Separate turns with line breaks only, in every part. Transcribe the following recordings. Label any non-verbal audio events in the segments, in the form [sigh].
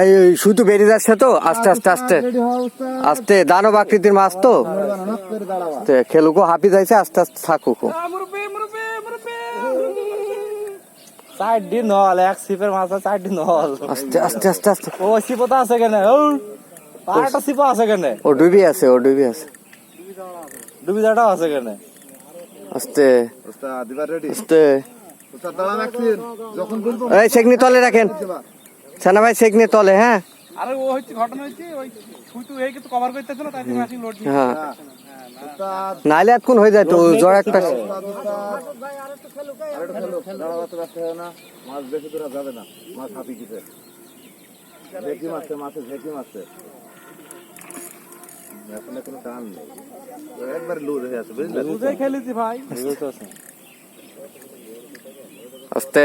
এই শুধু বেরিয়ে যাচ্ছে তো? আস্তে আস্তে আস্তে। আস্তে দানব আকৃতির মাছ তো? খেলুকো হাফি যাইছে আস্তে আস্তে থাকুকো আস্তে আস্তে আস্তে আস্তে।
ও আছে কেন? আছে কেন?
ও ডুবি আছে ও ডুবি আছে।
ডুবি আছে কেন?
আস্তে।
যখন
এই তলে রাখেন। সানা ভাই সেকনি তলে হ্যাঁ?
আরে ও হচ্ছে ঘটনা হচ্ছে ওই ছুটু এই কিন্তু কভার করতেছে না তাই জন্য মেশিন লোড
হ্যাঁ।
ওস্তাদ
নাইলে এতক্ষণ হয়ে যায় তো জ্বর একটা
ওস্তাদ ওস্তাদ আরেকটু খেলো দাঁড়াও তো ব্যস্ত হয় না? মাছ বেশি দূরে যাবে না মাছ হাঁপি কিসে ঝেঁকি মারছে মাছে ঝেঁকি মারছে। এখন কোনো টান নেই। একবার লুজ হয়ে আছে বুঝলে?
বুঝেই খেলেছি ভাই।
আস্তে।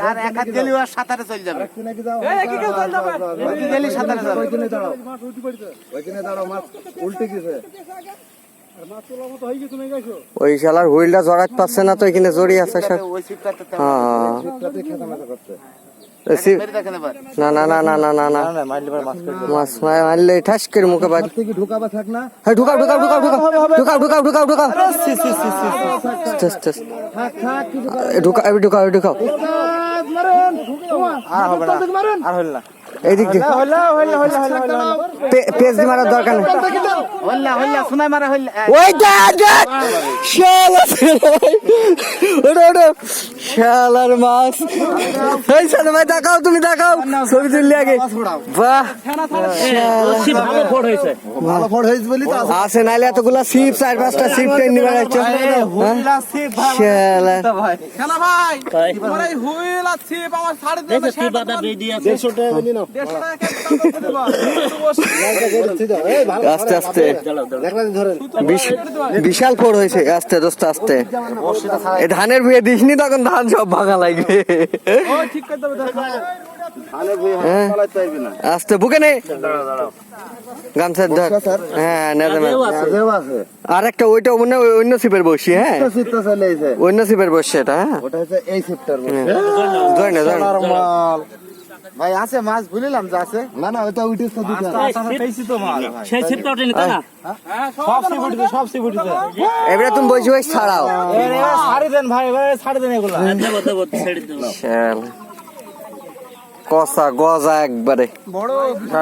আর
এক হাত আর সাঁতারে চলে যাবে। গেলে
সাঁতারে যাবে। ওইখানে দাঁড়াও। ওইখানে দাঁড়াও মাছ উল্টে গেছে।
ওই শালার হুইলটা জড়াতে পারছে না তো এখানে জড়িয়ে আছে হ্যাঁ। না না না না না না না।
মাছ
মারলে ঠাস করে মুখে
না।
হ্যাঁ ঢুকাও ঢুকাও ঢুকাও ঢুকাও ঢুকাও ঢুকাও ঢুকাও ঢুকাও। ঢুকাও ঢুকাও
আর না
এইদিক দিয়ে। পেজ দিয়ে মারার দরকার নেই।
হল্লা হল্লা শোনাই মারা হল্লা
ওই দেখ দেখ। শালা ওটা ওটা শালার মাছ। এই ভাই দেখাও তুমি দেখাও। ছবি তুললি আগে। বাহ।
ভালো ফোড় হয়েছে
ভালো ফোড় হয়েছে বলি তো।
আছে নাইলে এতগুলা সিপ চার পাঁচটা সিপ টেন শালা
ভাই।
ভাই। তোমার এই হুইল আমার সাড়ে
দেড়শো টাকা
আস্তে আস্তে। বিশ- বিশাল ফোর হয়েছে আস্তে দোস্ত আস্তে। ধানের ভুয়ে দিসনি তখন ধান? সব ভাঙা লাগবে। হ্যাঁ? আস্তে বুকে নে। গামছার আর একটা ওইটা অন্য অন্য সিপের হ্যাঁ? অন্য সিপের বসছে এটা হ্যাঁ?
ভাই আছে মাছ ভুলিলাম যে আছে।
না না ওটা উঠে তো দুটো
পেয়েছি তো মাল
সেই ছিপটা ওঠেনি তাই না?
সব সিপ উঠেছে সব উঠেছে।
এবারে তুমি বইছো ভাই ছাড়াও।
এবার ছাড়ি দেন ভাই ভাই ছাড়ি দেন এগুলা।
দেবো দেবো ছেড়ে দেবো
শালা। কষা গজা একবারে।
বড় [laughs]